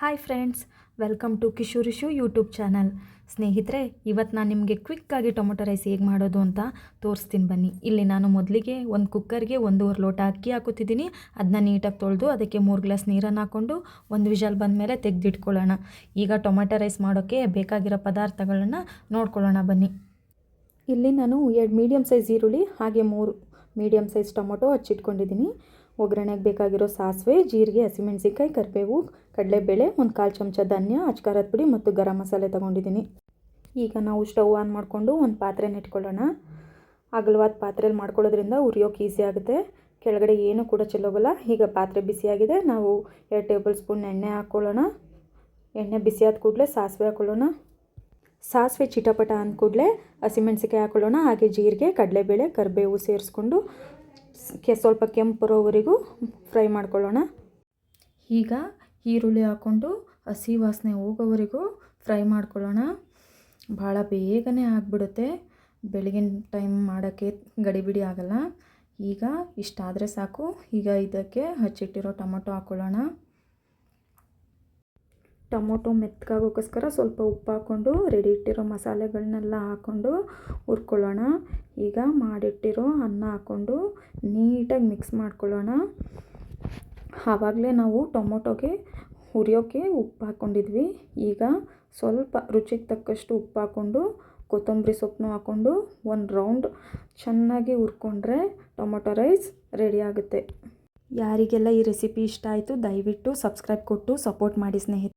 Hi friends, welcome to Kishorishu YouTube channel. ಸ್ನೇಹಿತರೆ ಇವತ್ತು ನಾನು ನಿಮಗೆ ಕ್ವಿಕ್ಕಾಗಿ ಟೊಮೊಟೊ ರೈಸ್ ಹೇಗೆ ಮಾಡೋದು ಅಂತ ತೋರಿಸ್ತೀನಿ ಬನ್ನಿ. ಇಲ್ಲಿ ನಾನು ಮೊದಲಿಗೆ ಒಂದು ಕುಕ್ಕರ್ಗೆ ಒಂದೂವರೆ ಲೋಟ ಅಕ್ಕಿ ಹಾಕುತ್ತಿದ್ದೀನಿ. ಅದನ್ನ ನೀಟಾಗಿ ತೊಳೆದು ಅದಕ್ಕೆ ಮೂರು ಗ್ಲಾಸ್ ನೀರನ್ನು ಹಾಕ್ಕೊಂಡು ಒಂದು ವಿಷಲ್ ಬಂದಮೇಲೆ ತೆಗೆದಿಟ್ಕೊಳ್ಳೋಣ. ಈಗ ಟೊಮೊಟೊ ರೈಸ್ ಮಾಡೋಕ್ಕೆ ಬೇಕಾಗಿರೋ ಪದಾರ್ಥಗಳನ್ನು ನೋಡ್ಕೊಳ್ಳೋಣ ಬನ್ನಿ. ಇಲ್ಲಿ ನಾನು ಎರಡು ಮೀಡಿಯಮ್ ಸೈಜ್ ಈರುಳ್ಳಿ, ಹಾಗೆ ಮೂರು ಮೀಡಿಯಮ್ ಸೈಜ್ ಟೊಮೊಟೊ ಹಚ್ಚಿಟ್ಕೊಂಡಿದ್ದೀನಿ. ಒಗ್ಗರಣೆಗೆ ಬೇಕಾಗಿರೋ ಸಾಸಿವೆ, ಜೀರಿಗೆ, ಹಸಿಮೆಣಸಿನ್ಕಾಯಿ, ಕರಿಬೇವು, ಕಡಲೆಬೇಳೆ, ಒಂದು ಕಾಲು ಚಮಚ ಧನ್ಯ ಅಚ್ಕಾರದ ಪುಡಿ ಮತ್ತು ಗರಂ ಮಸಾಲೆ ತೊಗೊಂಡಿದ್ದೀನಿ. ಈಗ ನಾವು ಸ್ಟವ್ ಆನ್ ಮಾಡಿಕೊಂಡು ಒಂದು ಪಾತ್ರೆನ ಇಟ್ಕೊಳ್ಳೋಣ. ಅಗಲವಾದ ಪಾತ್ರೆಯಲ್ಲಿ ಮಾಡ್ಕೊಳ್ಳೋದ್ರಿಂದ ಉರಿಯೋಕೆ ಈಸಿ ಆಗುತ್ತೆ. ಕೆಳಗಡೆ ಏನೂ ಕೂಡ ಚೆಲ್ಲೋಗಲ್ಲ ಈಗ ಪಾತ್ರೆ ಬಿಸಿಯಾಗಿದೆ. ನಾವು ಎರಡು ಟೇಬಲ್ ಸ್ಪೂನ್ ಎಣ್ಣೆ ಹಾಕ್ಕೊಳ್ಳೋಣ. ಎಣ್ಣೆ ಬಿಸಿಯಾದ ಕೂಡಲೇ ಸಾಸಿವೆ ಹಾಕ್ಕೊಳ್ಳೋಣ. ಸಾಸಿವೆ ಚಿಟಪಟ ಅಂದ ಕೂಡಲೇ ಹಸಿಮೆಣಸಿಕಾಯಿ ಹಾಕ್ಕೊಳ್ಳೋಣ. ಹಾಗೆ ಜೀರಿಗೆ, ಕಡಲೆಬೇಳೆ, ಕರಿಬೇವು ಸೇರಿಸ್ಕೊಂಡು ಕೆ, ಸ್ವಲ್ಪ ಕೆಂಪು ಬರೋವರೆಗೂ ಫ್ರೈ ಮಾಡ್ಕೊಳ್ಳೋಣ. ಈಗ ಈರುಳ್ಳಿ ಹಾಕ್ಕೊಂಡು ಹಸಿ ವಾಸನೆ ಹೋಗೋವರೆಗೂ ಫ್ರೈ ಮಾಡ್ಕೊಳ್ಳೋಣ. ಭಾಳ ಬೇಗನೆ ಆಗಿಬಿಡುತ್ತೆ. ಬೆಳಗಿನ ಟೈಮ್ ಮಾಡೋಕ್ಕೆ ಗಡಿಬಿಡಿ ಆಗೋಲ್ಲ. ಈಗ ಇಷ್ಟಾದರೆ ಸಾಕು. ಈಗ ಇದಕ್ಕೆ ಹಚ್ಚಿಟ್ಟಿರೋ ಟೊಮೊಟೊ ಹಾಕ್ಕೊಳ್ಳೋಣ. ಟೊಮೊಟೊ ಮೆತ್ತಗಾಗೋಕ್ಕೋಸ್ಕರ ಸ್ವಲ್ಪ ಉಪ್ಪು ಹಾಕ್ಕೊಂಡು ರೆಡಿ ಇಟ್ಟಿರೋ ಮಸಾಲೆಗಳನ್ನೆಲ್ಲ ಹಾಕ್ಕೊಂಡು ಹುರ್ಕೊಳ್ಳೋಣ. ಈಗ ಮಾಡಿಟ್ಟಿರೋ ಅನ್ನ ಹಾಕ್ಕೊಂಡು ನೀಟಾಗಿ ಮಿಕ್ಸ್ ಮಾಡ್ಕೊಳ್ಳೋಣ. ಆವಾಗಲೇ ನಾವು ಟೊಮೊಟೊಗೆ ಹುರಿಯೋಕ್ಕೆ ಉಪ್ಪು ಹಾಕ್ಕೊಂಡಿದ್ವಿ. ಈಗ ಸ್ವಲ್ಪ ರುಚಿಗೆ ತಕ್ಕಷ್ಟು ಉಪ್ಪು ಹಾಕ್ಕೊಂಡು ಕೊತ್ತಂಬರಿ ಸೊಪ್ಪನ್ನು ಹಾಕ್ಕೊಂಡು ಒಂದು ರೌಂಡ್ ಚೆನ್ನಾಗಿ ಹುರ್ಕೊಂಡ್ರೆ ಟೊಮೊಟೊ ರೈಸ್ ರೆಡಿ ಆಗುತ್ತೆ. ಯಾರಿಗೆಲ್ಲ ಈ ರೆಸಿಪಿ ಇಷ್ಟ ಆಯಿತು ದಯವಿಟ್ಟು ಸಬ್ಸ್ಕ್ರೈಬ್ ಕೊಟ್ಟು ಸಪೋರ್ಟ್ ಮಾಡಿ ಸ್ನೇಹಿತರೆ.